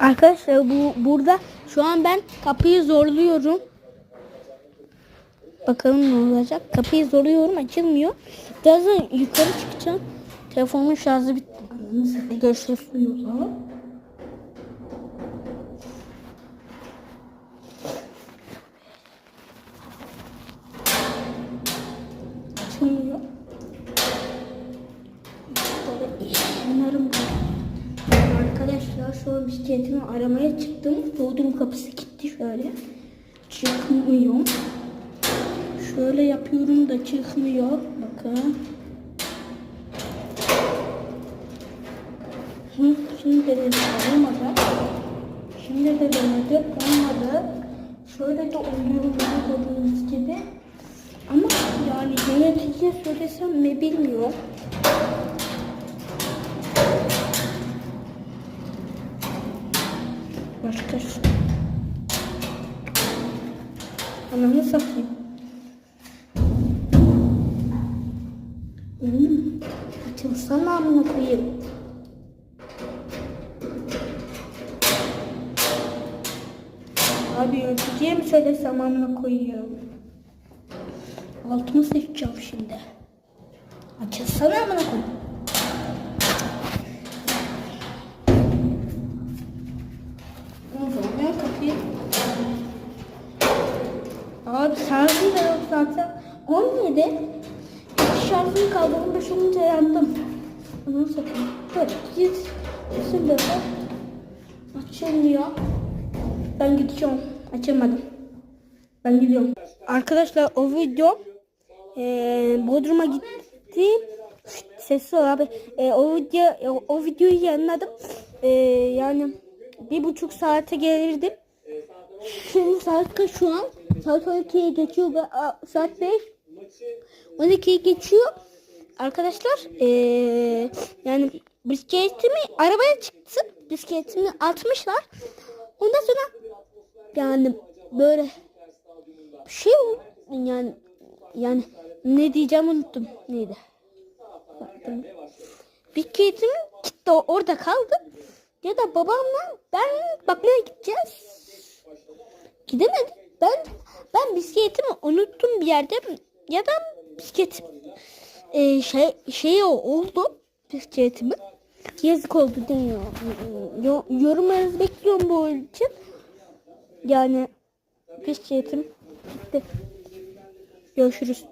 Arkadaşlar bu burada şu an ben kapıyı zorluyorum. Bakalım ne olacak. Kapıyı zorluyorum açılmıyor. Birazdan yukarı çıkacağım. Telefonumun şarjı bitti. Görüşürüz. Açılmıyor. İşlemlerim var. Arkadaşlar şu an bisikletimi aramaya çıktım. Doğduğum kapısı gitti şöyle. Çıkmıyor. Şöyle yapıyorum da çıkmıyor. Bakın. Hı, Şimdi de denedim olmadı. Şimdi de denedim olmadı. Şöyle de oluyor gördüğünüz gibi. Ama yani yöneticiye söylesem mi bilmiyorum. Başka şey. Ananı satayım. Hmm. Açılsana amına koyayım. Abi yöneticiye mi söylesem amına koyayım? Altımı sıçacağım şimdi. Açılsana amına koyayım. Abi şarjım da yok zaten. 17. İki şarjım kaldı. 15 olunca yandım. Onu satayım. Böyle git. Gitsin böyle. Açılmıyor. Ben gideceğim. Açılmadım. Ben gidiyorum. Arkadaşlar o video eee Bodrum'a gitti. Sessiz ol abi. Eee, o video o, o videoyu yayınladım. Eee, yani bir buçuk saate gelirdim. Şimdi saat kaç şu an? Saat 12'ye geçiyor ve saat 5. 12'ye geçiyor. Arkadaşlar eee, yani bisikletimi arabaya çıktı. Bisikletimi atmışlar. Ondan sonra yani böyle bir şey. Yani yani ne diyeceğimi unuttum. Neydi? Baktım. Bisikletim gitti orada kaldı. Ya da babamla ben bakmaya gideceğiz. Gidemedim. Ben ben bisikletimi unuttum bir yerde ya da bisikletim e, şey şey oldu bisikletimi. Yazık oldu deniyor. Yo- Yorumlarınızı bekliyorum bu için. Yani bisikletim gitti. Görüşürüz.